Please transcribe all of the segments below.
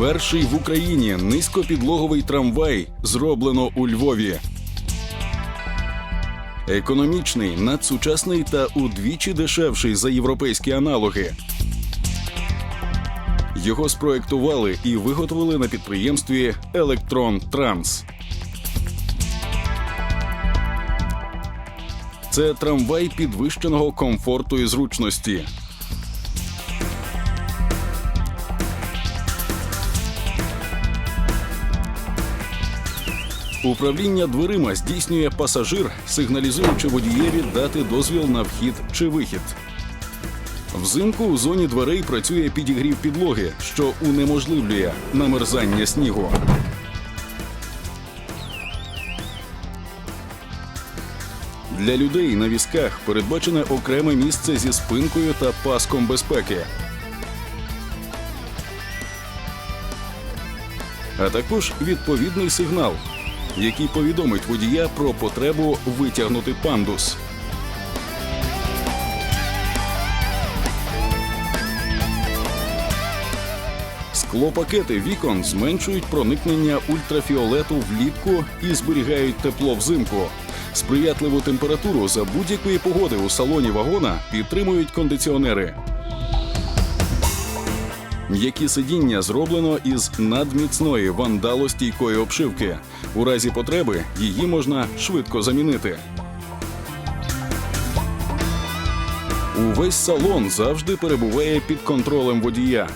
Перший в Україні низькопідлоговий трамвай зроблено у Львові. Економічний, надсучасний та удвічі дешевший за європейські аналоги. Його спроектували і виготовили на підприємстві Електрон Транс. Це трамвай підвищеного комфорту і зручності. Управління дверима здійснює пасажир, сигналізуючи водієві дати дозвіл на вхід чи вихід. Взимку у зоні дверей працює підігрів підлоги, що унеможливлює намерзання снігу. Для людей на візках передбачене окреме місце зі спинкою та паском безпеки. А також відповідний сигнал, який повідомить водія про потребу витягнути пандус. Склопакети вікон зменшують проникнення ультрафіолету влітку і зберігають тепло взимку. Сприятливу температуру за будь-якої погоди у салоні вагона підтримують кондиціонери. М'які сидіння зроблено із надміцної вандалостійкої обшивки. У разі потреби її можна швидко замінити. Увесь салон завжди перебуває під контролем водія.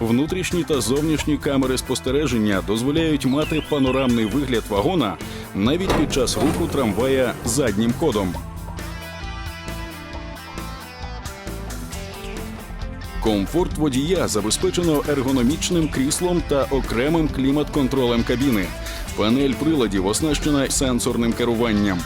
Внутрішні та зовнішні камери спостереження дозволяють мати панорамний вигляд вагона навіть під час руху трамвая заднім ходом. Комфорт водія забезпечено ергономічним кріслом та окремим клімат-контролем кабіни. Панель приладів оснащена сенсорним керуванням.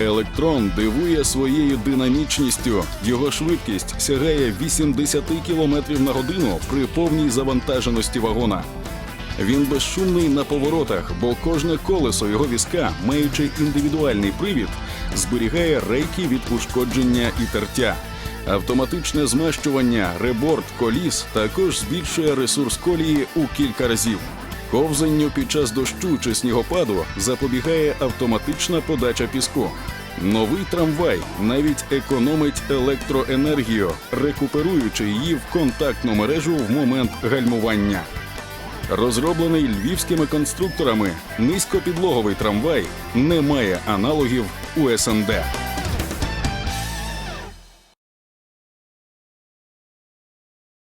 Електрон дивує своєю динамічністю. Його швидкість сягає 80 км на годину при повній завантаженості вагона. Він безшумний на поворотах, бо кожне колесо його візка, маючи індивідуальний привід, зберігає рейки від ушкодження і тертя. Автоматичне змащування реборд коліс також збільшує ресурс колії у кілька разів. Ковзанню під час дощу чи снігопаду запобігає автоматична подача піску. Новий трамвай навіть економить електроенергію, рекуперуючи її в контактну мережу в момент гальмування. Розроблений львівськими конструкторами, низькопідлоговий трамвай не має аналогів у СНД.